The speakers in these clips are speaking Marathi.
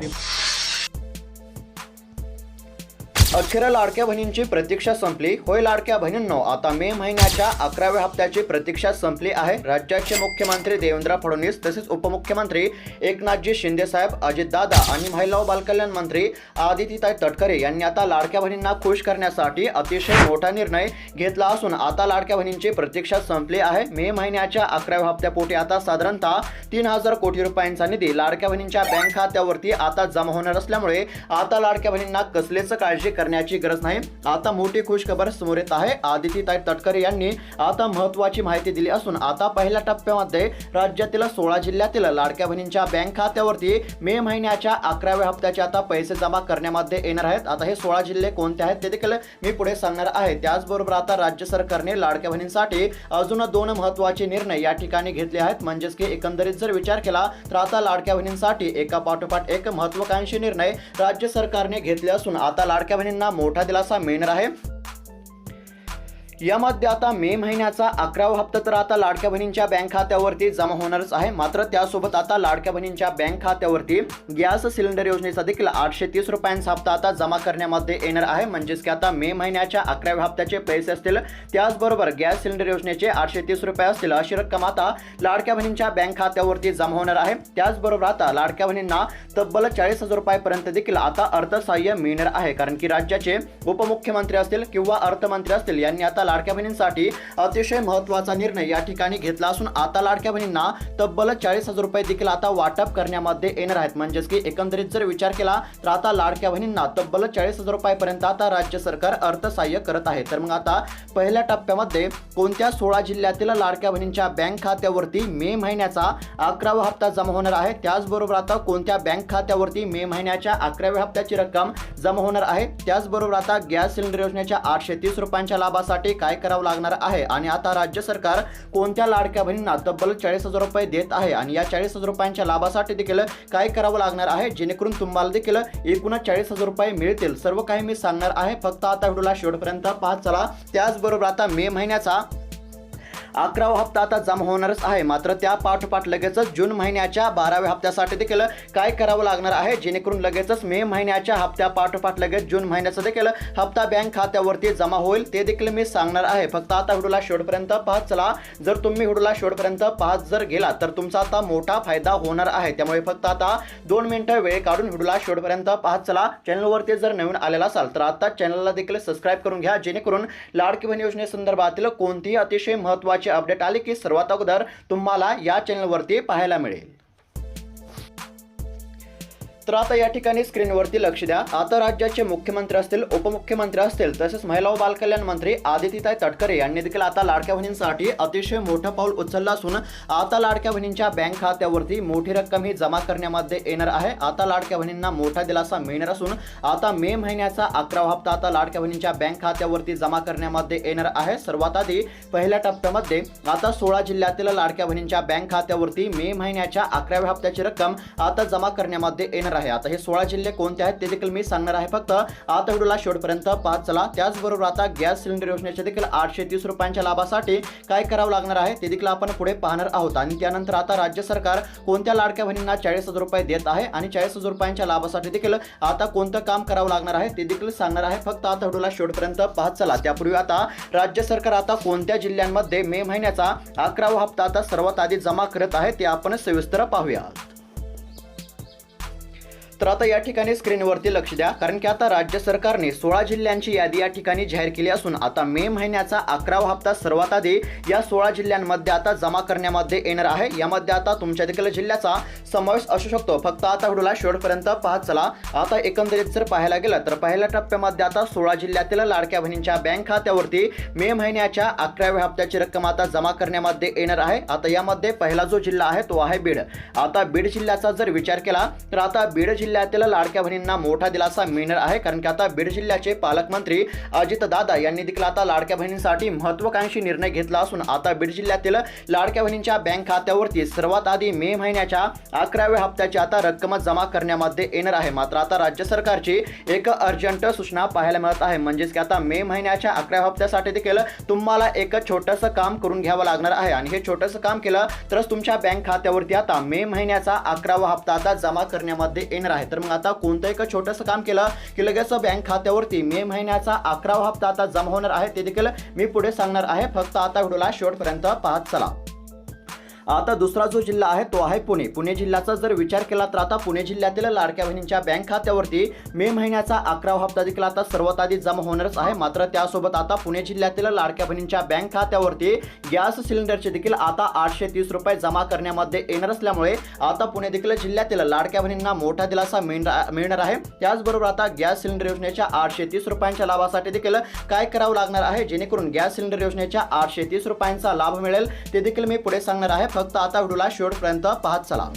стрим. अखेर लाडक्या बहिणींची प्रतीक्षा संपली. होय लाडक्या बहिणींनो आता मे महिन्याच्या अकराव्या हप्त्याची प्रतीक्षा संपली आहे. राज्याचे मुख्यमंत्री देवेंद्र फडणवीस तसेच उपमुख्यमंत्री एकनाथजी शिंदे साहेब अजितदादा आणि महिला व बालकल्याण मंत्री आदितीताई तटकरे यांनी आता लाडक्या बहिणींना खुश करण्यासाठी अतिशय मोठा निर्णय घेतला असून आता लाडक्या बहिणींची प्रतीक्षा संपली आहे. मे महिन्याच्या अकराव्या हप्त्यापोटी आता साधारणतः तीन हजार कोटी रुपयांचा निधी लाडक्या बहिणींच्या बँक खात्यावरती आता जमा होणार असल्यामुळे आता लाडक्या बहिणींना कसलेच काळजी करण्याची गरज नाही. आता मोठी खुश खबर समोर येत आहे. आदितीताई तटकरे यांनी आता महत्वाची माहिती दिली असून आता पहिल्या टप्प्यामध्ये राज्यातील सोळा जिल्ह्यातील लाडक्या बहिणींच्या बँक खात्यावरती मे महिन्याच्या अकराव्या हप्त्याचे आता पैसे जमा करण्यामध्ये येणार आहेत. आता हे सोळा जिल्हे कोणते आहेत ते देखील मी पुढे सांगणार आहे. त्याचबरोबर आता राज्य सरकारने लाडक्या बहिणींसाठी अजून दोन महत्त्वाचे निर्णय या ठिकाणी घेतले आहेत. म्हणजेच की एकंदरीत जर विचार केला तर आता लाडक्या बहिणींसाठी एका पाठोपाठ एक महत्वाकांक्षी निर्णय राज्य सरकारने घेतले असून आता लाडक्या बहिणी बहिणींना मोठा दिलासा मिळणार आहे. यामध्ये आता मे महिन्याचा अकरावा हप्ता तर आता लाडक्या बहिणींच्या बँक खात्यावरती जमा होणारच आहे. मात्र त्यासोबत आता लाडक्या बहिणींच्या बँक खात्यावरती गॅस सिलेंडर योजनेचा देखील आठशे तीस रुपयांचा हप्ता आता जमा करण्यामध्ये येणार आहे. म्हणजेच की आता मे महिन्याच्या अकराव्या हप्त्याचे पैसे असतील त्याचबरोबर गॅस सिलेंडर योजनेचे आठशे तीस रुपये असतील अशी रक्कम आता लाडक्या बहिणींच्या बँक खात्यावरती जमा होणार आहे. त्याचबरोबर आता लाडक्या बहिणींना तब्बल चाळीस हजार रुपयापर्यंत देखील आता अर्थसहाय्य मिळणार आहे. कारण की राज्याचे उपमुख्यमंत्री असतील किंवा अर्थमंत्री असतील यांनी आता लाडक्या बहिणींसाठी अतिशय महत्त्वाचा निर्णय या ठिकाणी घेतला असून आता लाडक्या बहिणींना तब्बल चाळीस हजार रुपये देखील आता वाटप करण्यामध्ये येणार आहेत. म्हणजेच की एकंदरीत जर विचार केला तर आता लाडक्या बहिणींना तब्बल चाळीस हजार रुपयापर्यंत आता राज्य सरकार अर्थसहाय्य करत आहे. तर मग आता पहिल्या टप्प्यामध्ये कोणत्या सोळा जिल्ह्यातील लाडक्या बहिणींच्या बँक खात्यावरती मे महिन्याचा अकरावा हप्ता जमा होणार आहे? त्याचबरोबर आता कोणत्या बँक खात्यावरती मे महिन्याच्या अकराव्या हप्त्याची रक्कम जमा होणार आहे? त्याचबरोबर आता गॅस सिलेंडर योजनेच्या आठशे तीस रुपयांच्या लाभासाठी काय करावं लागणार आहे? आणि आता राज्य सरकार कोणत्या लाडक्या बहिणींना तब्बल चाळीस हजार रुपये देत आहे? आणि या चाळीस हजार रुपयांच्या लाभासाठी देखील काय करावं लागणार आहे? जेणेकरून तुम्हाला देखील एकूण चाळीस हजार रुपये मिळतील. सर्व काही मी सांगणार आहे. फक्त आता व्हिडिओला शेवटपर्यंत पाहत चला. त्याचबरोबर आता मे महिन्याचा अकरावा हप्ता आता जमा होणारच आहे. मात्र त्या पाठोपाठ लगेचच जून महिन्याच्या बाराव्या हप्त्यासाठी देखील काय करावं लागणार आहे? जेणेकरून लगेचच मे महिन्याच्या हप्त्या पाठोपाठ लगेच जून महिन्याचा देखील हप्ता बँक खात्यावरती जमा होईल ते देखील मी सांगणार आहे. फक्त आता व्हिडिओला शेवटपर्यंत पाहत चला. जर तुम्ही व्हिडिओला शेवटपर्यंत पाहत जर गेला तर तुमचा आता मोठा फायदा होणार आहे. त्यामुळे फक्त आता दोन मिनिटं वेळ काढून व्हिडिओला शेवटपर्यंत पाहत चला. चॅनलवरती जर नवीन आलेला असाल तर आता चॅनलला देखील सबस्क्राईब करून घ्या. जेणेकरून लाडकी बहीण योजनेसंदर्भातील कोणतीही अतिशय महत्त्वाची अपडेट आले की सर्वात अगोदर तुम्हाला या चॅनलवरती पाहायला मिळेल. तर आता या ठिकाणी स्क्रीनवरती लक्ष द्या. आता राज्याचे मुख्यमंत्री असतील उपमुख्यमंत्री असतील तसेच महिला व बालकल्याण मंत्री आदितीताई तटकरे यांनी देखील आता लाडक्या बहिणींसाठी अतिशय मोठं पाऊल उचललं असून आता लाडक्या बहिणींच्या बँक खात्यावरती मोठी रक्कम ही जमा करण्यामध्ये येणार आहे. आता लाडक्या बहिणींना मोठा दिलासा मिळणार असून आता मे महिन्याचा अकरावा हप्ता आता लाडक्या बहिणींच्या बँक खात्यावरती जमा करण्यामध्ये येणार आहे. सर्वात आधी पहिल्या टप्प्यामध्ये आता सोळा जिल्ह्यातील लाडक्या बहिणींच्या बँक खात्यावरती मे महिन्याच्या अकराव्या हप्त्याची रक्कम आता जमा करण्यामध्ये येणार आहे. आता हे सोळा जिल्हे कोणते आहेत ते देखील मी सांगणार आहे. फक्त आता व्हिडिओला शेवटपर्यंत पाच चला. त्याचबरोबर आता गॅस सिलेंडर योजनेचे देखील आठशे तीस रुपयांच्या लाभासाठी काय करावं लागणार आहे ते देखील आपण पुढे पाहणार आहोत. आणि त्यानंतर आता राज्य सरकार कोणत्या लाडक्या बहिणींना चाळीस हजार रुपये देत आहे आणि चाळीस हजार रुपयांच्या लाभासाठी देखील आता कोणतं काम करावं लागणार आहे ते देखील सांगणार आहे. फक्त आता व्हिडिओला शेवटपर्यंत पाहत चला. त्यापूर्वी आता राज्य सरकार आता कोणत्या जिल्ह्यांमध्ये मे महिन्याचा अकरावा हप्ता आता सर्वात आधी जमा करत आहे ते आपण सविस्तर पाहूया तर आता या ठिकाणी स्क्रीनवरती लक्ष द्या कारण की आता राज्य सरकारने सोळा जिल्ह्यांची यादी या ठिकाणी जाहीर केली असून आता मे महिन्याचा अकरावा हप्ता सर्वात आधी या सोळा जिल्ह्यांमध्ये आता जमा करण्यामध्ये येणार आहे. यामध्ये आता तुमच्या देखील जिल्ह्याचा समावेश असू शकतो. फक्त आता व्हिडिओला शेवटपर्यंत पाहत चला. आता एकंदरीत जर पाहायला गेलं तर पहिल्या टप्प्यामध्ये आता सोळा जिल्ह्यातील लाडक्या बहिणींच्या बँक खात्यावरती मे महिन्याच्या अकराव्या हप्त्याची रक्कम आता जमा करण्यामध्ये येणार आहे. आता यामध्ये पहिला जो जिल्हा आहे तो आहे बीड. आता बीड जिल्ह्याचा जर विचार केला तर आता बीड जिल्ह्यातील लाडक्या बहिणींना मोठा दिलासा मिळणार आहे कारण की आता बीड जिल्ह्याचे पालकमंत्री अजित दादा यांनी देखील आता लाडक्या बहिणींसाठी महत्वाकांक्षी निर्णय घेतला असून आता बीड जिल्ह्यातील लाडक्या बहिणींच्या बँक खात्यावरती सर्वात आधी मे महिन्याच्या अकराव्या हप्त्याची आता रक्कम जमा करण्यामध्ये येणार आहे. मात्र आता राज्य सरकारची एक अर्जंट सूचना पाहायला मिळत आहे. म्हणजेच की आता मे महिन्याच्या अकराव्या हप्त्यासाठी देखील तुम्हाला एक छोटंसं काम करून घ्यावं लागणार आहे. आणि हे छोटंसं काम केलं तरच तुमच्या बँक खात्यावरती आता मे महिन्याचा अकरावा हप्ता आता जमा करण्यामध्ये येणार आहे. आहे. तर मग आता कोणतं एक छोटंसं काम केलं की लगेच बँक खात्यावरती मे महिन्याचा अकरावा हप्ता आता जमा होणार आहे. ते देखील मी पुढे सांगणार आहे. फक्त आता व्हिडिओला शेवटपर्यंत पाहत चला. आता दुसरा जो जिल्हा आहे तो आहे पुणे. पुणे जिल्ह्याचा जर विचार केला तर आता पुणे जिल्ह्यातील लाडक्या बहिणींच्या बँक खात्यावरती मे महिन्याचा अकरावा हप्ता देखील आता सर्वात आधी जमा होणारच आहे. मात्र त्यासोबत आता पुणे जिल्ह्यातील लाडक्या बहिणींच्या बँक खात्यावरती गॅस सिलेंडरचे देखील आता आठशे तीस रुपये जमा करण्यामध्ये येणार असल्यामुळे आता पुणे देखील जिल्ह्यातील लाडक्या बहिणींना मोठा दिलासा मिळणार मिळणार आहे. त्याचबरोबर आता गॅस सिलेंडर योजनेच्या आठशे तीस रुपयांच्या लाभासाठी देखील काय करावं लागणार आहे? जेणेकरून गॅस सिलेंडर योजनेच्या आठशे तीस रुपयांचा लाभ मिळेल ते देखील मी पुढे सांगणार आहे. फक्त आता व्हिडिओला शेवटपर्यंत पाहत चला.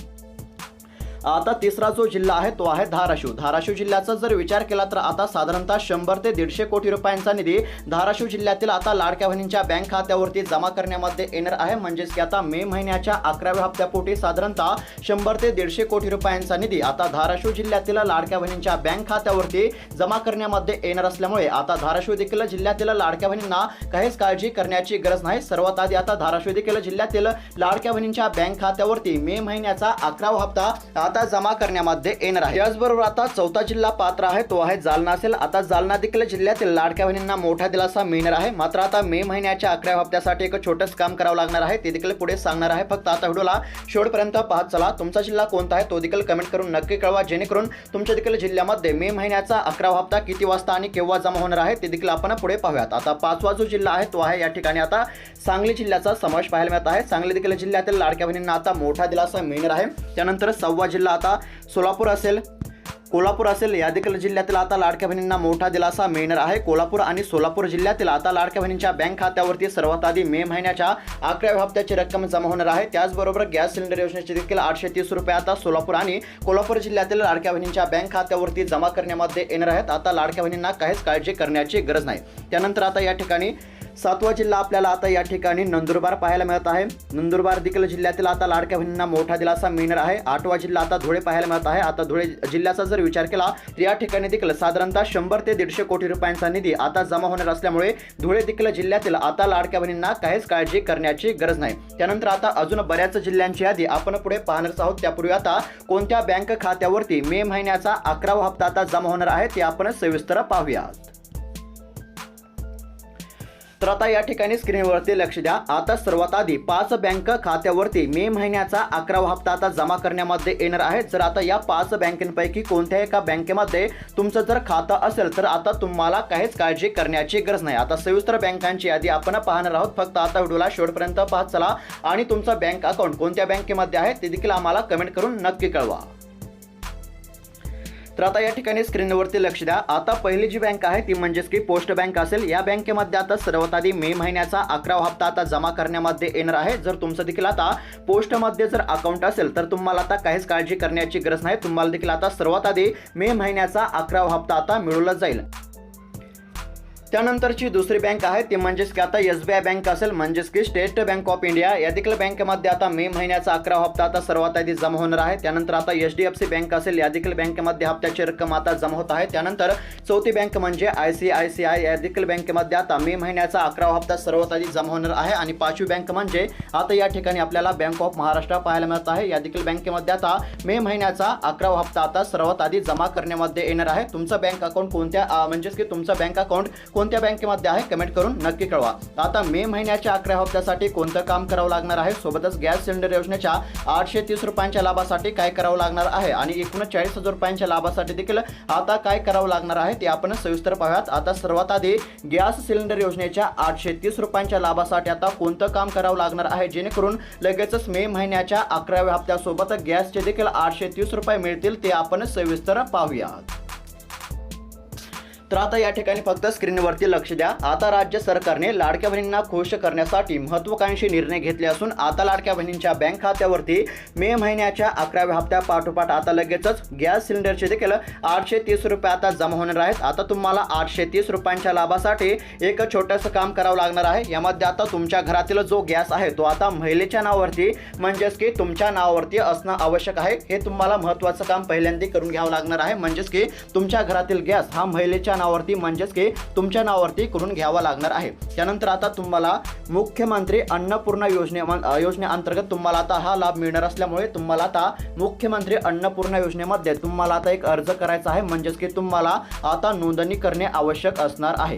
आता तिसरा जो जिल्हा आहे तो आहे धाराशिव. धाराशिव जिल्ह्याचा जर विचार केला तर आता साधारणतः शंभर ते दीडशे कोटी रुपयांचा निधी धाराशिव जिल्ह्यातील आता लाडक्या बहिणींच्या बँक खात्यावरती जमा करण्यामध्ये येणार आहे. म्हणजेच की आता मे महिन्याच्या अकराव्या हप्त्यापोटी साधारणतः शंभर ते दीडशे कोटी रुपयांचा निधी आता धाराशिव जिल्ह्यातील लाडक्या बहिणींच्या बँक खात्यावरती जमा करण्यामध्ये येणार असल्यामुळे आता धाराशिव देखील जिल्ह्यातील लाडक्या बहिणींना काहीच काळजी करण्याची गरज नाही. सर्वात आधी आता धाराशिव देखील जिल्ह्यातील लाडक्या बहिणींच्या बँक खात्यावरती मे महिन्याचा अकरावा हप्ता आता जमा करण्यामध्ये येणार आहे. त्याचबरोबर आता चौथा जिल्हा पात्र आहे तो आहे जालना असेल. आता जालना देखील जिल्ह्यातील लाडक्या बहिणींना मोठा दिलासा मिळणार आहे. मात्र आता मे महिन्याच्या अकरा हप्त्यासाठी एक छोटंच काम करावं लागणार आहे. ते देखील पुढे सांगणार आहे. फक्त आता व्हिडिओला शेवटपर्यंत पाहत चला. तुमचा जिल्हा कोणता आहे तो देखील कमेंट करून नक्की कळवा. जेणेकरून तुमच्या देखील जिल्ह्यामध्ये मे महिन्याचा अकरा हप्ता किती वाजता आणि केव्हा जमा होणार आहे ते देखील आपण पुढे पाहूयात. आता पाचवा जो जिल्हा आहे तो आहे या ठिकाणी आता सांगली जिल्ह्याचा समावेश पाहायला मिळत आहे. सांगली देखील जिल्ह्यातील लाडक्या बहिणींना आता मोठा दिलासा मिळणार आहे. त्यानंतर सव्वा जिल्हा जिल्हा आता सोलापूर असेल. कोल्हापूर असेल या देखील जिल्ह्यातील आता लाडक्या बहिणींना मोठा दिलासा मिळणार आहे. कोल्हापूर आणि सोलापूर जिल्ह्यातील आता लाडक्या बहिणींच्या बँक खात्यावरती सर्वात आधी मे महिन्याच्या अकराव्या हप्त्याची रक्कम जमा होणार आहे. त्याचबरोबर गॅस सिलेंडर योजनेचे देखील आठशे तीस रुपये आता सोलापूर आणि कोल्हापूर जिल्ह्यातील लाडक्या बहिणींच्या बँक खात्यावरती जमा करण्यामध्ये येणार आहेत. आता लाडक्या बहिणींना काहीच काळजी करण्याची गरज नाही. त्यानंतर आता या ठिकाणी सातवा जिल्हा आपल्याला आता या ठिकाणी नंदुरबार पाहायला मिळत आहे. नंदुरबार देखील जिल्ह्यातील आता लाडक्या बहिणींना मोठा दिलासा मिळणार आहे. आठवा जिल्हा आता धुळे पाहायला मिळत आहे. आता धुळे जिल्ह्याचा जर विचार केला तर या ठिकाणी देखील साधारणतः शंभर ते दीडशे कोटी रुपयांचा निधी आता जमा होणार असल्यामुळे धुळे देखील जिल्ह्यातील आता लाडक्या बहिणींना काहीच काळजी करण्याची गरज नाही. त्यानंतर आता अजून बऱ्याच जिल्ह्यांची यादी आपण पुढे पाहणारच आहोत. त्यापूर्वी आता कोणत्या बँक खात्यावरती मे महिन्याचा अकरावा हप्ता आता जमा होणार आहे ते आपण सविस्तर पाहूयात. तर आता या ठिकाणी स्क्रीनवरती लक्ष द्या. आता सर्वात आधी पाच बँक खात्यावरती मे महिन्याचा अकरावा हप्ता आता जमा करण्यामध्ये येणार आहे. जर आता या पाच बँकेपैकी कोणत्या एका बँकेमध्ये तुमचं जर खातं असेल तर आता तुम्हाला काहीच काळजी करण्याची गरज नाही. आता सविस्तर बँकांची यादी आपण पाहणार आहोत. फक्त आता व्हिडिओला शेवटपर्यंत पाहत चला आणि तुमचं बँक अकाउंट कोणत्या बँकेमध्ये आहे ते देखील आम्हाला कमेंट करून नक्की कळवा. तर आता या ठिकाणी स्क्रीनवरती लक्ष द्या. आता पहिली जी बँक आहे ती म्हणजेच की पोस्ट बँक असेल. या बँकेमध्ये आता सर्वात आधी मे महिन्याचा अकरावा हप्ता आता जमा करण्यामध्ये येणार आहे. जर तुमचं देखील आता पोस्टमध्ये जर अकाउंट असेल तर तुम्हाला आता काहीच काळजी करण्याची गरज नाही. तुम्हाला देखील आता सर्वात आधी मे महिन्याचा अकरावा हप्ता आता मिळवला जाईल. त्यानंतरची दुसरी बँक आहे ती म्हणजेच की आता एस बी आय बँक असेल म्हणजेच की स्टेट बँक ऑफ इंडिया. या देखील बँकेमध्ये आता मे महिन्याचा अकरा हप्ता आता सर्वात आधी जमा होणार आहे. त्यानंतर आता H D F C bank असेल या देखील बँकेमध्ये हप्त्याची रक्कम आता जमा होत आहे. त्यानंतर चौथी बँक म्हणजे I C I C I या देखील बँकेमध्ये आता मे महिन्याचा अकरावा हप्ता सर्वात आधी जमा होणार आहे. आणि पाचवी बँक म्हणजे आता या ठिकाणी आपल्याला बँक ऑफ महाराष्ट्र पाहायला मिळत आहे. या देखील बँकेमध्ये आता मे महिन्याचा अकरावा हप्ता आता सर्वात आधी जमा करण्यामध्ये येणार आहे. तुमचं बँक अकाउंट कोणत्या म्हणजेच की तुमचं बँक अकाउंट कोणत्या बँकेमध्ये आहे कमेंट करून नक्की कळवा. आता मे महिन्याच्या अकरा हप्त्यासाठी कोणतं काम करावं लागणार आहे? सोबतच गॅस सिलेंडर योजनेच्या आठशे तीस रुपयांच्या लाभासाठी काय करावं लागणार आहे? आणि एकूण चाळीस हजार रुपयांच्या लाभासाठी देखील आता काय करावं लागणार आहे ते आपण सविस्तर पाहूयात. आता सर्वात आधी गॅस सिलेंडर योजनेच्या आठशे तीस रुपयांच्या लाभासाठी आता कोणतं काम करावं लागणार आहे? जेणेकरून लगेचच मे महिन्याच्या अकराव्या हप्त्यासोबत गॅसचे देखील आठशे तीस रुपये मिळतील ते आपण सविस्तर पाहूयात. तर आता या ठिकाणी फक्त स्क्रीनवरती लक्ष द्या. आता राज्य सरकारने लाडक्या बहिणींना खुश करण्यासाठी महत्वाकांक्षी निर्णय घेतले असून आता लाडक्या बहिणींच्या बँक खात्यावरती मे महिन्याच्या अकराव्या हप्त्या पाठोपाठ आता लगेचच गॅस सिलेंडरचे देखील आठशे तीस रुपये आता जमा होणार आहेत. आता तुम्हाला आठशे तीस रुपयांच्या लाभासाठी एक छोटंसं काम करावं लागणार आहे. यामध्ये आता तुमच्या घरातील जो गॅस आहे तो आता महिलेच्या नावावरती म्हणजेच की तुमच्या नावावरती असणं आवश्यक आहे. हे तुम्हाला महत्त्वाचं काम पहिल्यांदा करून घ्यावं लागणार आहे. म्हणजेच की तुमच्या घरातील गॅस हा महिलेच्या नावावरती म्हणजेच की तुमच्या नावावरती करून घ्यावा लागणार आहे. त्यानंतर आता तुम्हाला मुख्यमंत्री अन्नपूर्णा योजने योजनेअंतर्गत तुम्हाला आता हा लाभ मिळणार असल्यामुळे तुम्हाला आता मुख्यमंत्री अन्नपूर्णा योजनेमध्ये तुम्हाला आता एक अर्ज करायचा आहे. म्हणजेच की तुम्हाला आता नोंदणी करणे आवश्यक असणार आहे.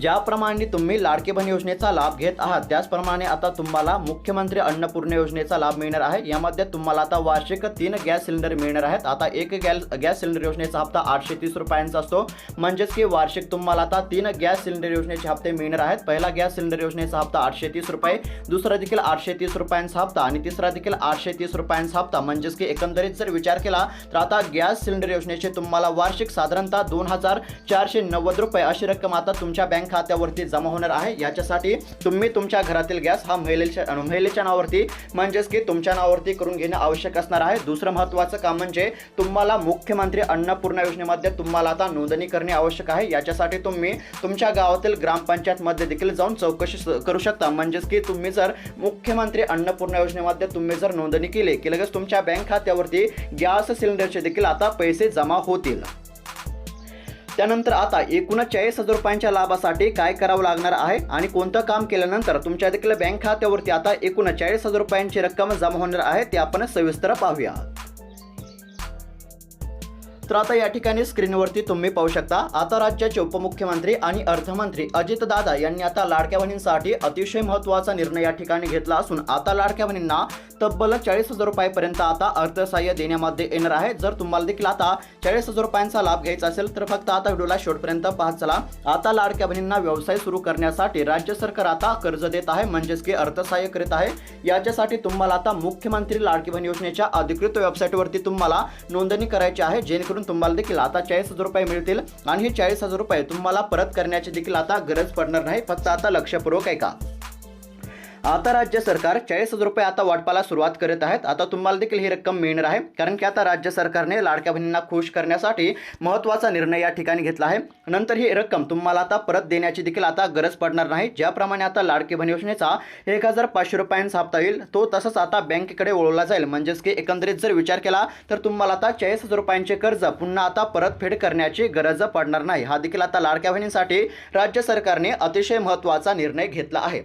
ज्याप्रमाणे तुम्ही लाडके बहीण योजनेचा लाभ घेत आहात त्याचप्रमाणे आता तुम्हाला मुख्यमंत्री अन्नपूर्णा योजनेचा लाभ मिळणार आहे. यामध्ये तुम्हाला आता वार्षिक तीन गॅस सिलेंडर मिळणार आहेत. आता एक गॅस गॅस सिलेंडर योजनेचा हप्ता आठशे तीस रुपयांचा असतो. म्हणजेच की वार्षिक तुम्हाला आता तीन गॅस सिलेंडर योजनेचे हप्ते मिळणार आहेत. पहिला गॅस सिलेंडर योजनेचा हप्ता आठशे तीस रुपये दुसरा देखील आठशे तीस रुपयांचा हप्ता आणि तिसरा देखील आठशे तीस रुपयांचा हप्ता. म्हणजेच की एकंदरीत जर विचार केला तर आता गॅस सिलेंडर योजनेचे तुम्हाला वार्षिक साधारणतः दोन हजार चारशे नव्वद रुपये अशी रक्कम आता तुमच्या बँक खात्यावरती जमा होणार आहे. याच्यासाठी तुम्ही तुमच्या घरातील गॅस हा महिलेच्या महिलेच्या नावावरती म्हणजेच की तुमच्या नावावरती करून घेणे आवश्यक असणार आहे. दुसरं महत्त्वाचं काम म्हणजे तुम्हाला मुख्यमंत्री अन्नपूर्णा योजनेमध्ये तुम्हाला आता नोंदणी करणे आवश्यक आहे. याच्यासाठी तुम्ही तुमच्या गावातील ग्रामपंचायतमध्ये देखील जाऊन चौकशी करू शकता. म्हणजेच की तुम्ही जर मुख्यमंत्री अन्नपूर्णा योजनेमध्ये तुम्ही जर नोंदणी केली की लगेच तुमच्या बँक खात्यावरती गॅस सिलेंडरचे देखील आता पैसे जमा होतील. त्यानंतर आता एकूण चाळीस हजार रुपयांच्या लाभासाठी काय करावं लागणार आहे आणि कोणतं काम केल्यानंतर तुमच्या देखील बँक खात्यावरती आता एकूण चाळीस हजार रुपयांची रक्कम जमा होणार आहे ते आपण सविस्तर पाहूया. तर आता या ठिकाणी स्क्रीनवरती तुम्ही पाहू शकता. आता राज्याचे उपमुख्यमंत्री आणि अर्थमंत्री अजित दादा यांनी आता लाडक्या बहिणींसाठी अतिशय महत्त्वाचा निर्णय या ठिकाणी घेतला असून आता लाडक्या बहिणींना तब्बल चाळीस हजार रुपयापर्यंत आता अर्थसहाय्य देण्यामध्ये येणार आहे. जर तुम्हाला देखील आता चाळीस हजार रुपयांचा लाभ घ्यायचा असेल तर फक्त आता व्हिडिओला शेवटपर्यंत पाहत चला. आता लाडक्या बहिणींना व्यवसाय सुरू करण्यासाठी राज्य सरकार आता कर्ज देत आहे म्हणजेच की अर्थसहाय्य करीत आहे. याच्यासाठी तुम्हाला आता मुख्यमंत्री लाडकी बहीण योजनेच्या अधिकृत वेबसाईटवरती तुम्हाला नोंदणी करायची आहे जेणेकरून तुम्हाला देखील आता चाळीस हजार रुपये मिळतील आणि हे चाळीस हजार रुपये तुम्हाला परत करण्याची देखील आता गरज पडणार नाही. फक्त आता लक्षपूर्वक ऐका. आता राज्य सरकार चाळीस हजार रुपये आता वाटपाला सुरुवात करत आहेत. आता तुम्हाला देखील ही रक्कम मिळणार आहे. कारण की आता राज्य सरकारने लाडक्या बहिणींना खुश करण्यासाठी महत्त्वाचा निर्णय या ठिकाणी घेतला आहे. नंतर ही रक्कम तुम्हाला आता परत देण्याची देखील आता गरज पडणार नाही. ज्याप्रमाणे आता लाडकी बहीण योजनेचा एक हजार पाचशे रुपयांचा हप्ता येईल तो तसंच आता बँकेकडे वळवला जाईल. म्हणजेच की एकंदरीत जर विचार केला तर तुम्हाला आता चाळीस हजार रुपयांचे कर्ज पुन्हा आता परतफेड करण्याची गरज पडणार नाही. हा देखील आता लाडक्या बहिणींसाठी राज्य सरकारने अतिशय महत्त्वाचा निर्णय घेतला आहे.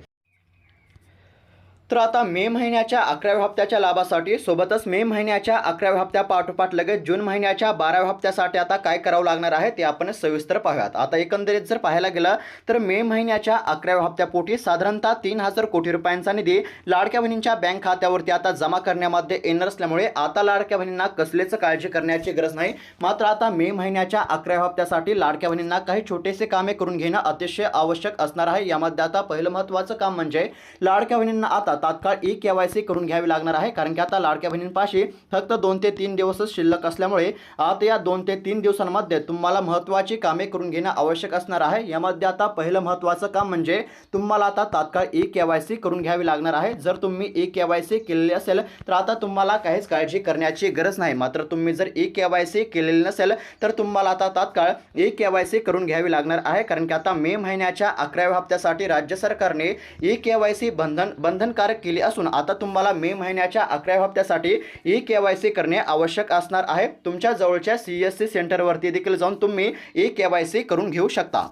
तर आता मे महिन्याच्या अकराव्या हप्त्याच्या लाभासाठी सोबतच मे महिन्याच्या अकराव्या हप्त्या पाठोपाठ लगेच जून महिन्याच्या बाराव्या हप्त्यासाठी आता काय करावं लागणार आहे ते आपण सविस्तर पाहूयात. आता एकंदरीत जर पाहायला गेलं तर मे महिन्याच्या अकराव्या हप्त्यापोटी साधारणतः तीन हजार कोटी रुपयांचा निधी लाडक्या बहिणींच्या बँक खात्यावरती आता जमा करण्यामध्ये येणार असल्यामुळे आता लाडक्या बहिणींना कसलेच काळजी करण्याची गरज नाही. मात्र आता मे महिन्याच्या अकराव्या हप्त्यासाठी लाडक्या बहिणींना काही छोटेसे कामे करून घेणं अतिशय आवश्यक असणार आहे. यामध्ये आता पहिलं महत्त्वाचं काम म्हणजे लाडक्या बहिणींना आता तात्काळ ई के वाय सी करून घ्यावी लागणार आहे कारण की आता लाडक्या बहिणींपाशी फक्त दोन ते तीन दिवसच शिल्लक असल्यामुळे आता या दोन ते तीन दिवसांमध्ये तुम्हाला महत्त्वाची कामे करून घेणं आवश्यक असणार आहे. यामध्ये आता पहिलं महत्त्वाचं काम म्हणजे तुम्हाला आता तात्काळ ई के वाय सी करून घ्यावी लागणार आहे. जर तुम्ही ई के वाय सी केलेली असेल तर आता तुम्हाला काहीच काळजी करण्याची गरज नाही. मात्र तुम्ही जर ई के वाय सी केलेली नसेल तर तुम्हाला आता तात्काळ ई के वाय सी करून घ्यावी लागणार आहे. कारण की आता मे महिन्याच्या अकराव्या हप्त्यासाठी राज्य सरकारने ई के वाय सी बंधन बंधनकारक केली असून आता तुम्हाला मे महिन्याच्या अकराव्या हप्त्यासाठी ई के वाय सी करणे आवश्यक असणार आहे. तुमच्या जवळच्या सी एस सी सेंटरवरती देखील जाऊन तुम्ही ई के वाय सी करून घेऊ शकता.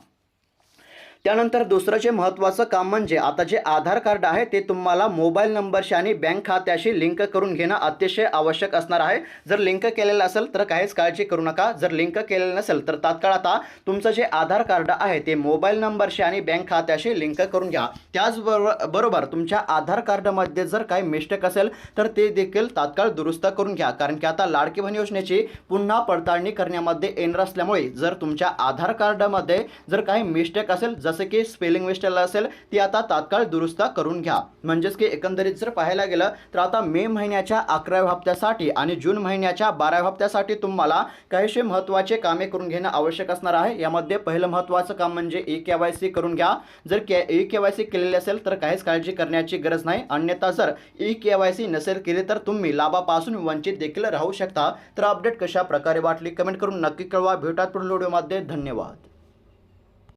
त्यानंतर दुसरं जे महत्त्वाचं काम म्हणजे आता जे आधार कार्ड आहे ते तुम्हाला मोबाईल नंबरशी आणि बँक खात्याशी लिंक करून घेणं अतिशय आवश्यक असणार आहे. जर लिंक केलेलं असेल तर काहीच काळजी करू नका. जर लिंक केलेलं नसेल तर तात्काळ आता तुमचं जे आधार कार्ड आहे ते मोबाईल नंबरशी आणि बँक खात्याशी लिंक करून घ्या. त्याचबरोबर बरोबर तुमच्या आधार कार्डमध्ये जर काही मिस्टेक असेल तर ते देखील तात्काळ दुरुस्त करून घ्या. कारण की आता लाडकी बहीण योजनेची पुन्हा पडताळणी करण्यामध्ये येणार असल्यामुळे जर तुमच्या आधार कार्डमध्ये जर काही मिस्टेक असेल जर जसं की स्पेलिंग मिस्टेक असेल ती आता तात्काळ दुरुस्त करून घ्या. म्हणजेच की एकंदरीत जर पाहायला गेलं तर आता मे महिन्याच्या अकराव्या हप्त्यासाठी आणि जून महिन्याच्या बाराव्या हप्त्यासाठी तुम्हाला काहीशी महत्त्वाचे कामे करून घेणं आवश्यक असणार आहे. यामध्ये पहिलं महत्त्वाचं काम म्हणजे ई के वाय सी करून घ्या. जर K E K Y C केलेली असेल तर काहीच काळजी करण्याची गरज नाही. अन्यथा जर ई के वाय सी नसेल केली तर तुम्ही लाभापासून वंचित देखील राहू शकता. तर अपडेट कशा प्रकारे वाटली कमेंट करून नक्की कळवा. भेटात पुढील व्हिडिओमध्ये धन्यवाद.